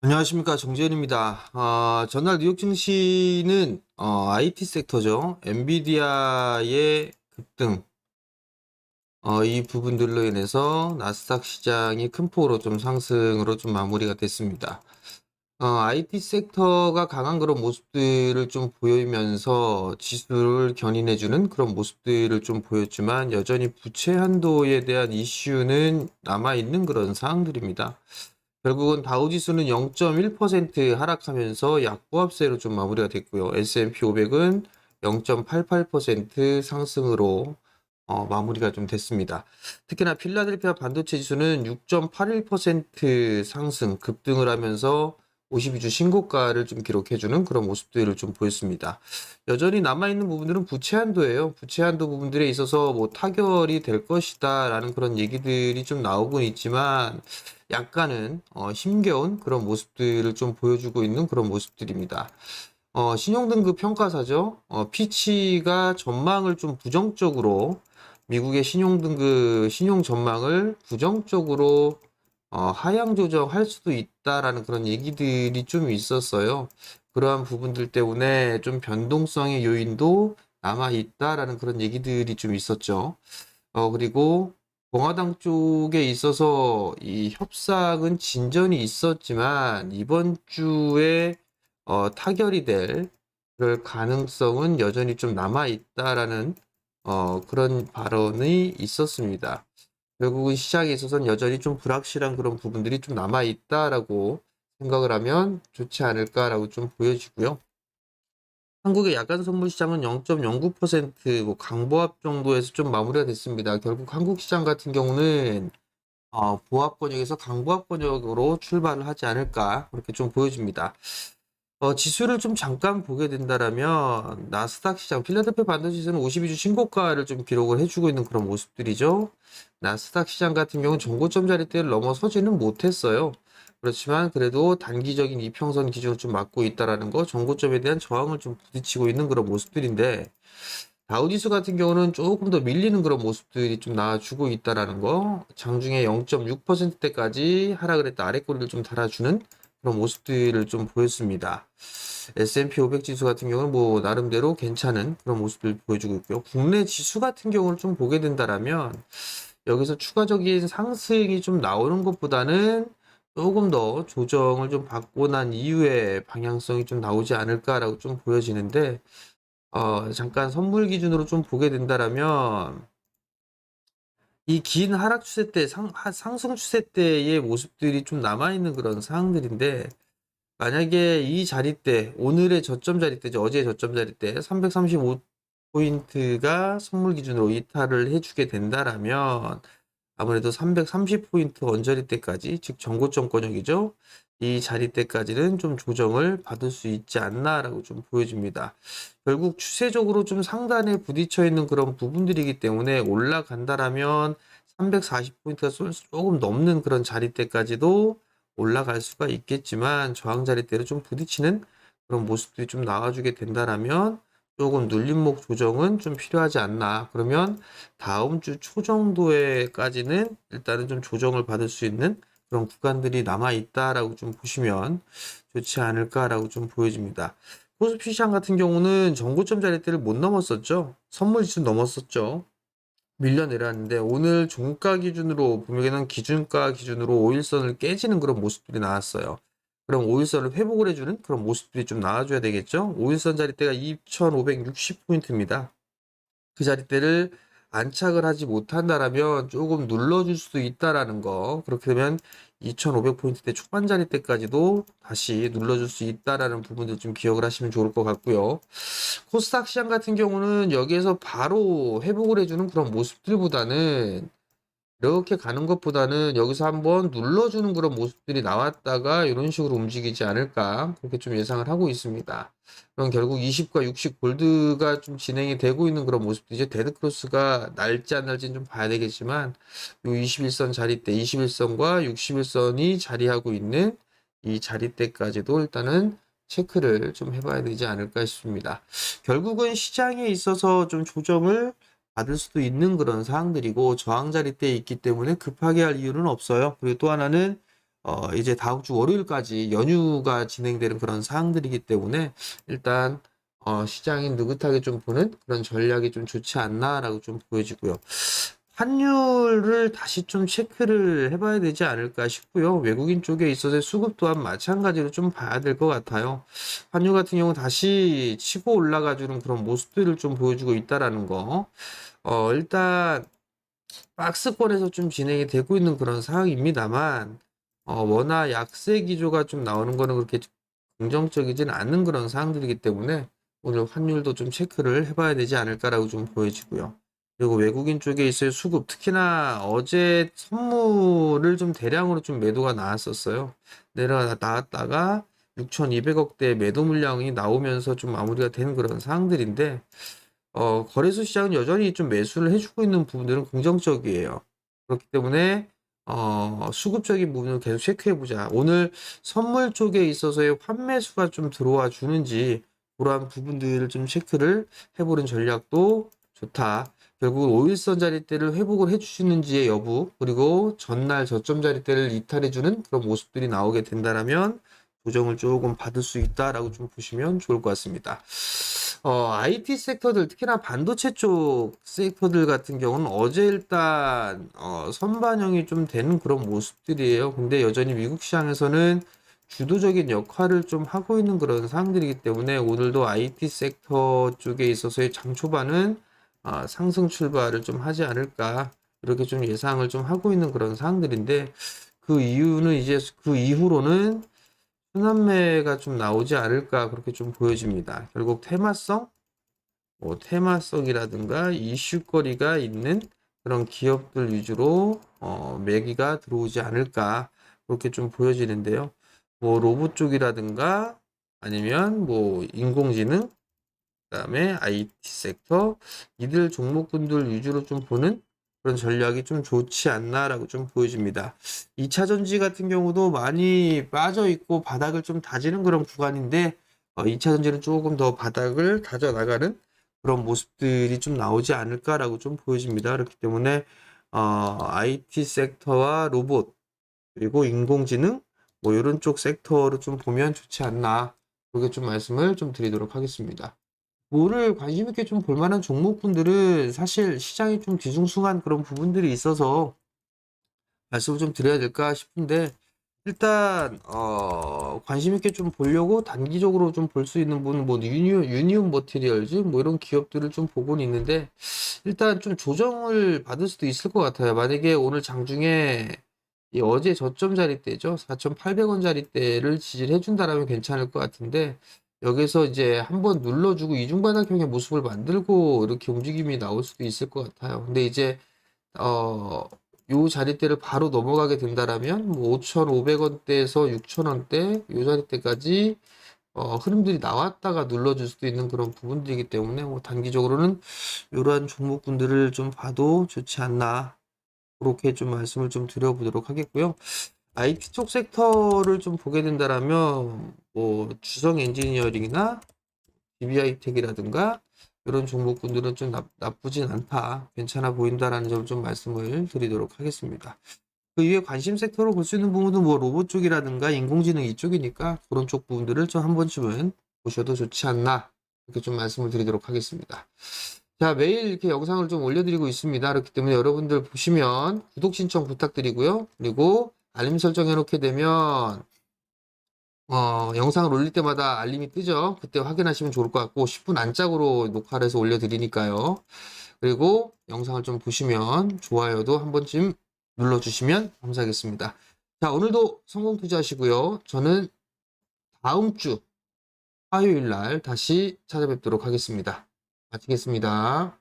안녕하십니까 정재현입니다. 어, 전날 뉴욕 증시는 어, IT 섹터죠. 엔비디아의 급등 어, 이 부분들로 인해서 나스닥 시장이 큰 폭으로 좀 상승으로 좀 마무리가 됐습니다. 어, IT 섹터가 강한 그런 모습들을 좀 보이면서 지수를 견인해주는 그런 모습들을 좀 보였지만 여전히 부채 한도에 대한 이슈는 남아있는 그런 사항들입니다. 결국은 다우지수는 0.1% 하락하면서 약보합세로 좀 마무리가 됐고요. S&P 500은 0.88% 상승으로 어, 마무리가 좀 됐습니다. 특히나 필라델피아 반도체 지수는 6.81% 상승 급등을 하면서 52주 신고가를 좀 기록해주는 그런 모습들을 좀 보였습니다. 여전히 남아있는 부분들은 부채 한도예요. 부채 한도 부분들에 있어서 뭐 타결이 될 것이다 라는 그런 얘기들이 좀 나오곤 있지만 약간은 어, 힘겨운 그런 모습들을 좀 보여주고 있는 그런 모습들입니다. 어, 신용등급 평가사죠. 어, 피치가 전망을 좀 부정적으로 미국의 신용등급 신용 전망을 부정적으로 어, 하향 조정할 수도 있다라는 그런 얘기들이 좀 있었어요. 그러한 부분들 때문에 좀 변동성의 요인도 남아 있다라는 그런 얘기들이 좀 있었죠. 어, 그리고 공화당 쪽에 있어서 이 협상은 진전이 있었지만 이번 주에 어, 타결이 될 그럴 가능성은 여전히 좀 남아 있다라는 어, 그런 발언이 있었습니다. 결국은 시장에 있어서는 여전히 좀 불확실한 그런 부분들이 좀 남아 있다라고 생각을 하면 좋지 않을까라고 좀 보여지고요. 한국의 야간 선물 시장은 0.09%뭐 강보합 정도에서 좀 마무리가 됐습니다. 결국 한국 시장 같은 경우는 어, 보합 권역에서 강보합 권역으로 출발을 하지 않을까 그렇게 좀 보여집니다. 어, 지수를 좀 잠깐 보게 된다라면 나스닥 시장 필라델피아 반도체 지수는 52주 신고가를 좀 기록을 해주고 있는 그런 모습들이죠. 나스닥 시장 같은 경우는 전고점 자리대를 넘어서지는 못했어요. 그렇지만 그래도 단기적인 이평선 기준을 좀 맞고 있다라는 거, 전고점에 대한 저항을 좀 부딪히고 있는 그런 모습들인데 다우지수 같은 경우는 조금 더 밀리는 그런 모습들이 좀 나와주고 있다라는 거, 장중에 0.6%대까지 하락을 했다 아래 꼬리를 좀 달아주는 그런 모습들을 좀 보였습니다. S&P 500 지수 같은 경우는 뭐 나름대로 괜찮은 그런 모습을 보여주고 있고요. 국내 지수 같은 경우를 좀 보게 된다라면 여기서 추가적인 상승이 좀 나오는 것보다는 조금 더 조정을 좀 받고 난 이후에 방향성이 좀 나오지 않을까라고 좀 보여지는데 어, 잠깐 선물 기준으로 좀 보게 된다라면 이 긴 하락 추세 때 상, 하- 상승 추세 때의 모습들이 좀 남아있는 그런 상황들인데 만약에 이 자리 때 오늘의 저점 자리 때죠 어제의 저점 자리 때 335포인트가 선물 기준으로 이탈을 해주게 된다라면 아무래도 330포인트 언저리 때까지, 즉 전고점 권역이죠. 이 자리 때까지는 좀 조정을 받을 수 있지 않나라고 좀 보여집니다. 결국 추세적으로 좀 상단에 부딪혀 있는 그런 부분들이기 때문에 올라간다라면 340포인트가 조금 넘는 그런 자리 때까지도 올라갈 수가 있겠지만 저항 자리 때를 좀 부딪히는 그런 모습들이 좀 나와주게 된다라면 조금 눌림목 조정은 좀 필요하지 않나. 그러면 다음 주 초 정도에까지는 일단은 좀 조정을 받을 수 있는 그런 구간들이 남아 있다라고 좀 보시면 좋지 않을까라고 좀 보여집니다. 코스피 시장 같은 경우는 전고점 자리대를 못 넘었었죠. 선물 지수 넘었었죠. 밀려 내려왔는데 오늘 종가 기준으로 보면은 기준가 기준으로 5일선을 깨지는 그런 모습들이 나왔어요. 그럼 5일선을 회복을 해주는 그런 모습들이 좀 나와줘야 되겠죠. 5일선 자리대가 2,560포인트입니다. 그 자리대를 안착을 하지 못한다라면 조금 눌러줄 수도 있다라는 거. 그렇게 되면 2,500포인트대 초반 자리대까지도 다시 눌러줄 수 있다라는 부분들 좀 기억을 하시면 좋을 것 같고요. 코스닥 시장 같은 경우는 여기에서 바로 회복을 해주는 그런 모습들보다는 이렇게 가는 것보다는 여기서 한번 눌러주는 그런 모습들이 나왔다가 이런 식으로 움직이지 않을까 그렇게 좀 예상을 하고 있습니다. 그럼 결국 20과 60 골드가 좀 진행이 되고 있는 그런 모습들이죠. 데드 크로스가 날지 안 날지는 좀 봐야 되겠지만 요 21선 자리대 21선과 61선이 자리하고 있는 이 자리대까지도 일단은 체크를 좀 해봐야 되지 않을까 싶습니다. 결국은 시장에 있어서 좀 조정을 받을 수도 있는 그런 사항들이고 저항 자리대에 있기 때문에 급하게 할 이유는 없어요. 그리고 또 하나는 어, 이제 다음 주 월요일까지 연휴가 진행되는 그런 사항들이기 때문에 일단 어, 시장이 느긋하게 좀 보는 그런 전략이 좀 좋지 않나라고 좀 보여지고요. 환율을 다시 좀 체크를 해봐야 되지 않을까 싶고요. 외국인 쪽에 있어서의 수급 또한 마찬가지로 좀 봐야 될 것 같아요. 환율 같은 경우 다시 치고 올라가주는 그런 모습들을 좀 보여주고 있다라는 거. 어, 일단 박스권에서 좀 진행이 되고 있는 그런 상황입니다만, 어, 워낙 약세 기조가 좀 나오는 거는 그렇게 긍정적이진 않은 그런 상황들이기 때문에 오늘 환율도 좀 체크를 해봐야 되지 않을까라고 좀 보여지고요. 그리고 외국인 쪽에 있어요 수급 특히나 어제 선물을 좀 대량으로 좀 매도가 나왔었어요. 내려 나왔다가 6,200억대 매도 물량이 나오면서 좀 마무리가 된 그런 상황들인데 어, 거래소 시장은 여전히 좀 매수를 해주고 있는 부분들은 긍정적이에요. 그렇기 때문에 어, 수급적인 부분을 계속 체크해 보자. 오늘 선물 쪽에 있어서의 환매수가 좀 들어와 주는지 그러한 부분들을 좀 체크를 해보는 전략도 좋다. 결국 5일선 자리대를 회복을 해주시는지의 여부, 그리고 전날 저점 자리대를 이탈해주는 그런 모습들이 나오게 된다면 조정을 조금 받을 수 있다라고 좀 보시면 좋을 것 같습니다. 어, IT 섹터들, 특히나 반도체 쪽 섹터들 같은 경우는 어제 일단, 어, 선반영이 좀 되는 그런 모습들이에요. 근데 여전히 미국 시장에서는 주도적인 역할을 좀 하고 있는 그런 상황들이기 때문에 오늘도 IT 섹터 쪽에 있어서의 장 초반은 아, 상승 출발을 좀 하지 않을까 이렇게 좀 예상을 좀 하고 있는 그런 상황들인데 그 이유는 이제 그 이후로는 순환매가 좀 나오지 않을까 그렇게 좀 보여집니다. 결국 테마성, 뭐 테마성이라든가 이슈거리가 있는 그런 기업들 위주로 어, 매기가 들어오지 않을까 그렇게 좀 보여지는데요. 뭐 로봇 쪽이라든가 아니면 뭐 인공지능 그다음에 IT 섹터 이들 종목군들 위주로 좀 보는 그런 전략이 좀 좋지 않나라고 좀 보여집니다. 2차 전지 같은 경우도 많이 빠져 있고 바닥을 좀 다지는 그런 구간인데 어, 2차 전지는 조금 더 바닥을 다져 나가는 그런 모습들이 좀 나오지 않을까라고 좀 보여집니다. 그렇기 때문에 어, IT 섹터와 로봇 그리고 인공지능 뭐 이런 쪽 섹터로 좀 보면 좋지 않나 그렇게 좀 말씀을 좀 드리도록 하겠습니다. 뭐를 관심 있게 좀 볼 만한 종목군들은 사실 시장이 좀 뒤숭숭한 그런 부분들이 있어서 말씀을 좀 드려야 될까 싶은데 일단 어 관심 있게 좀 보려고 단기적으로 좀 볼 수 있는 분은 뭐 유니온 유니온 머티리얼즈 뭐 이런 기업들을 좀 보고는 있는데 일단 좀 조정을 받을 수도 있을 것 같아요. 만약에 오늘 장중에 이 어제 저점 자리대죠. 4,800원 자리대를 지지해 준다라면 괜찮을 것 같은데 여기서 이제 한번 눌러주고 이중바닥형의 모습을 만들고 이렇게 움직임이 나올 수도 있을 것 같아요. 근데 이제 어, 요 자리대를 바로 넘어가게 된다라면 뭐 5,500원대에서 6,000원대 요 자리대까지 어, 흐름들이 나왔다가 눌러줄 수도 있는 그런 부분들이기 때문에 뭐 단기적으로는 이러한 종목군들을 좀 봐도 좋지 않나 그렇게 좀 말씀을 좀 드려보도록 하겠고요. IT 쪽 섹터를 좀 보게 된다라면 뭐 주성 엔지니어링이나 DBI 텍이라든가 이런 종목군들은 좀 나, 나쁘진 않다, 괜찮아 보인다라는 점을 좀 말씀을 드리도록 하겠습니다. 그 이외에 관심 섹터로 볼 수 있는 부분은 뭐 로봇 쪽이라든가 인공지능 이쪽이니까 그런 쪽 부분들을 좀 한 번쯤은 보셔도 좋지 않나 이렇게 좀 말씀을 드리도록 하겠습니다. 자, 매일 이렇게 영상을 좀 올려드리고 있습니다. 그렇기 때문에 여러분들 보시면 구독 신청 부탁드리고요. 그리고 알림 설정 해 놓게 되면 어, 영상을 올릴 때마다 알림이 뜨죠. 그때 확인하시면 좋을 것 같고 10분 안짝으로 녹화를 해서 올려드리니까요. 그리고 영상을 좀 보시면 좋아요도 한 번쯤 눌러주시면 감사하겠습니다. 자, 오늘도 성공 투자하시고요. 저는 다음 주 화요일 날 다시 찾아뵙도록 하겠습니다. 마치겠습니다.